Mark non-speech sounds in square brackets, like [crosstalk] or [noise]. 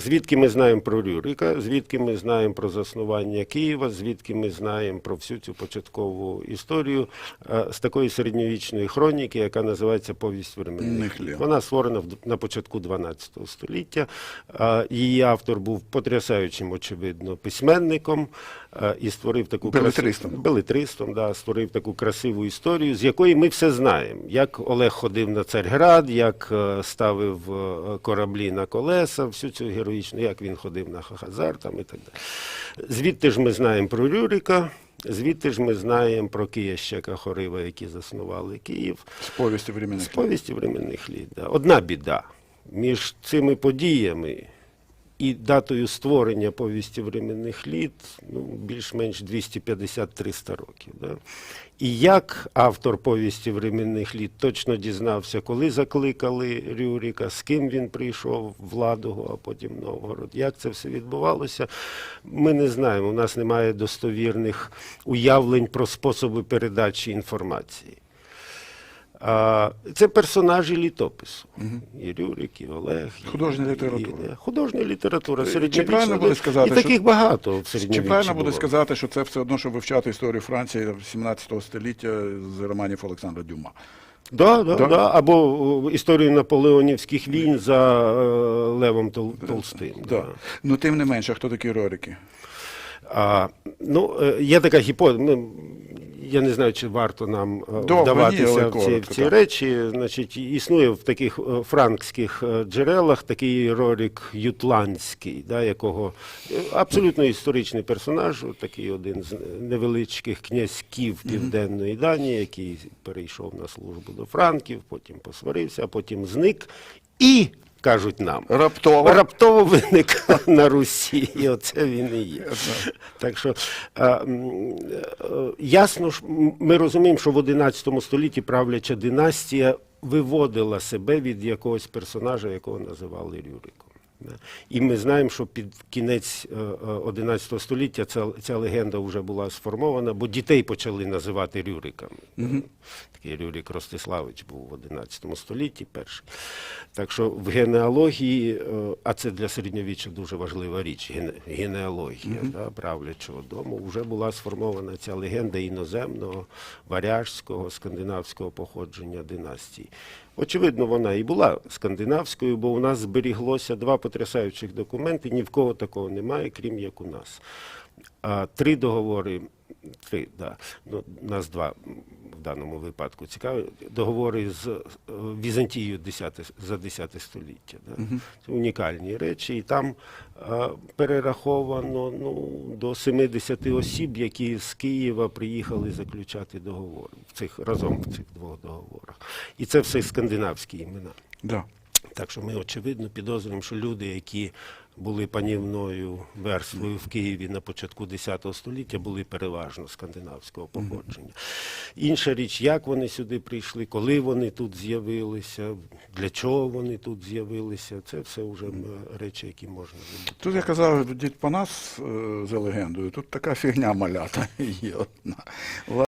Звідки ми знаємо про Рюрика, звідки ми знаємо про заснування Києва, звідки ми знаємо про всю цю початкову історію е, з такої середньовічної хроніки, яка називається Повість літ. Вона створена на початку 12 століття. Е, Її автор був потрясаючим, очевидно, письменником е, і створив таку Белетристом. белетристом, да, створив таку красиву історію, з якої ми все знаємо. Як Олег ходив на Царьград, як ставив кораблі на колеса, всю цю героїчну, як він ходив на Хахазар там і так далі. Звідти ж ми знаємо про Рюрика, звідти ж ми знаємо про Киящека Хорива, які заснували Київ. З повісті временних З повісті временних літ. Да. Одна біда між цими подіями і датою створення повісті временних літ ну, більш-менш 250-300 років. Да. І як автор повісті временних літ точно дізнався, коли закликали Рюрика, з ким він прийшов в Ладогу, а потім Новгород, як це все відбувалося, ми не знаємо. У нас немає достовірних уявлень про способи передачі інформації. А, Це персонажі літопису. І Рюрик, і Олег. Художня і- література. і- художня література. Чи середньовічна, правильно буде сказати, І таких що- багато в Чи правильно буде сказати, що це все одно, що вивчати історію Франції 17 століття з романів Олександра Дюма? Да, да, Да? да. Або історію наполеонівських війн за е, Левом Тол- Толстим. Да. Ну, тим не менше, хто такі Рорики? А, ну, е, є така гіпотеза. Я не знаю, чи варто нам е, ні, вдаватися але в ці, в ці так. речі. Значить, існує в таких е, франкських е, джерелах такий Рорік Ютландський, да, якого абсолютно історичний персонаж, такий один з невеличких князьків Південної Данії, який перейшов на службу до франків, потім посварився, а потім зник. І кажуть нам, Раптово. раптово виникла [laughs] на Русі, і оце він і є. Так що а, е, ясно ж, ми розуміємо, що в 11 столітті правляча династія виводила себе від якогось персонажа, якого називали Рюриком. І ми знаємо, що під кінець е, е, 11 століття ця, ця легенда вже була сформована, бо дітей почали називати Рюриками. Такий Рюрик Ростиславич був в 11 столітті перший. Так що в генеалогії, е, а це для середньовіччя дуже важлива річ, ген- генеалогія да, правлячого дому, вже була сформована ця легенда іноземного, варяжського, скандинавського походження династії. Очевидно, вона і була скандинавською, бо у нас зберіглося два потрясаючих документи, ні в кого такого немає, крім як у нас. А, три договори, три, да, ну, нас два в даному випадку цікаві. Договори з е, Візантією 10, за 10 століття. Да? Це унікальні речі. І там е, перераховано ну, до 70 осіб, які з Києва приїхали заключати договори в цих, разом в цих двох договорах. І це все скандинавські імена. Да. Так що ми очевидно підозрюємо, що люди, які були панівною верствою в Києві на початку X століття, були переважно скандинавського походження. Інша річ, як вони сюди прийшли, коли вони тут з'явилися, для чого вони тут з'явилися, це все вже речі, які можна забути. Тут я казав, дід Панас е, за легендою, тут така фігня малята [laughs] є одна.